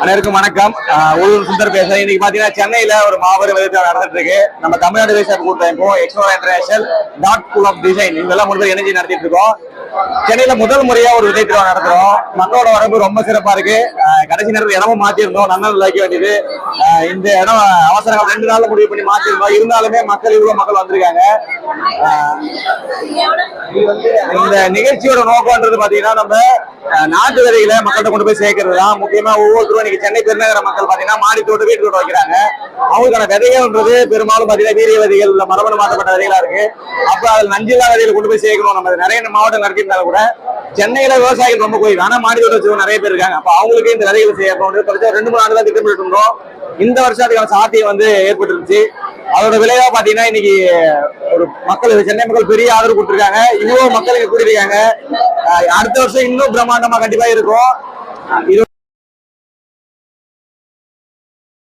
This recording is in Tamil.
அனைவருக்கும் வணக்கம். ஊழல் சுந்தர் பேசுறேன். இன்னைக்கு பாத்தீங்கன்னா சென்னையில ஒரு மாபெரும் விதத்தில் நடந்துட்டு இருக்கு நம்ம தமிழ்நாடு விவசாய கூட்டமைப்பும் export international dot school of design இவங்கெல்லாம் மூணு பேர் நடத்திட்டு இருக்கோம். சென்னையில முதல் முறையா ஒரு விதை திருவிழா நடத்துறோம். மக்களோட வரம்பு ரொம்ப சிறப்பா இருக்கு. கடைசி நேரத்தில் இடமும் மாத்திருந்தோம் நல்ல வைக்க வேண்டியது. இந்த இடம் அவசரம் ரெண்டு நாள்ல முடிவு பண்ணி மாத்திருந்தோம் இருந்தாலுமே மக்கள் இவ்வளவு மக்கள் வந்திருக்காங்க. இந்த நிகழ்ச்சியோட நோக்கம்ன்றது பாத்தீங்கன்னா நம்ம நாட்டு விதைகளை மக்கள்கிட்ட கொண்டு போய் சேர்க்கறது தான் முக்கியமா ஒவ்வொருத்தரும் இன்னைக்கு சென்னை பெருநகர மக்கள் பாத்தீங்கன்னா மாடி தோட்டு வீட்டு தோட்டம் வைக்கிறாங்க. அவங்களுக்கான விதைகள்ன்றது பெரும்பாலும் பாத்தீங்கன்னா வீரிய விதைகள் இல்ல மரபணு மாற்றப்பட்ட விதைகளா இருக்கு. அப்ப அதுல நஞ்சில்லா விதைகளை கொண்டு போய் சேர்க்கணும். நம்ம நிறைய மாவட்டம் நடத்திருந்தாலும் கூட சென்னையில விவசாயிகள் ரொம்ப குறைவு. ஆனா மாடி தோட்டம் வச்சவங்க நிறைய பேர் இருக்காங்க. அப்ப அவங்களுக்கு இந்த விதைகள் செய்யணும் ரெண்டு மூணு ஆண்டு தான் திட்டமிட்டு இருந்தோம். இந்த வருஷம் அதுக்கான சாத்தியம் வந்து ஏற்பட்டுருச்சு. அதோட விளைவா பாத்தீங்கன்னா இன்னைக்கு ஒரு மக்கள் சென்னை மக்கள் பெரிய ஆதரவு கொடுத்துருக்காங்க. இன்னும் மக்கள் இங்க அடுத்த வருஷம் இன்னும் பிரம்மாண்டமா கண்டிப்பா இருக்கும். இது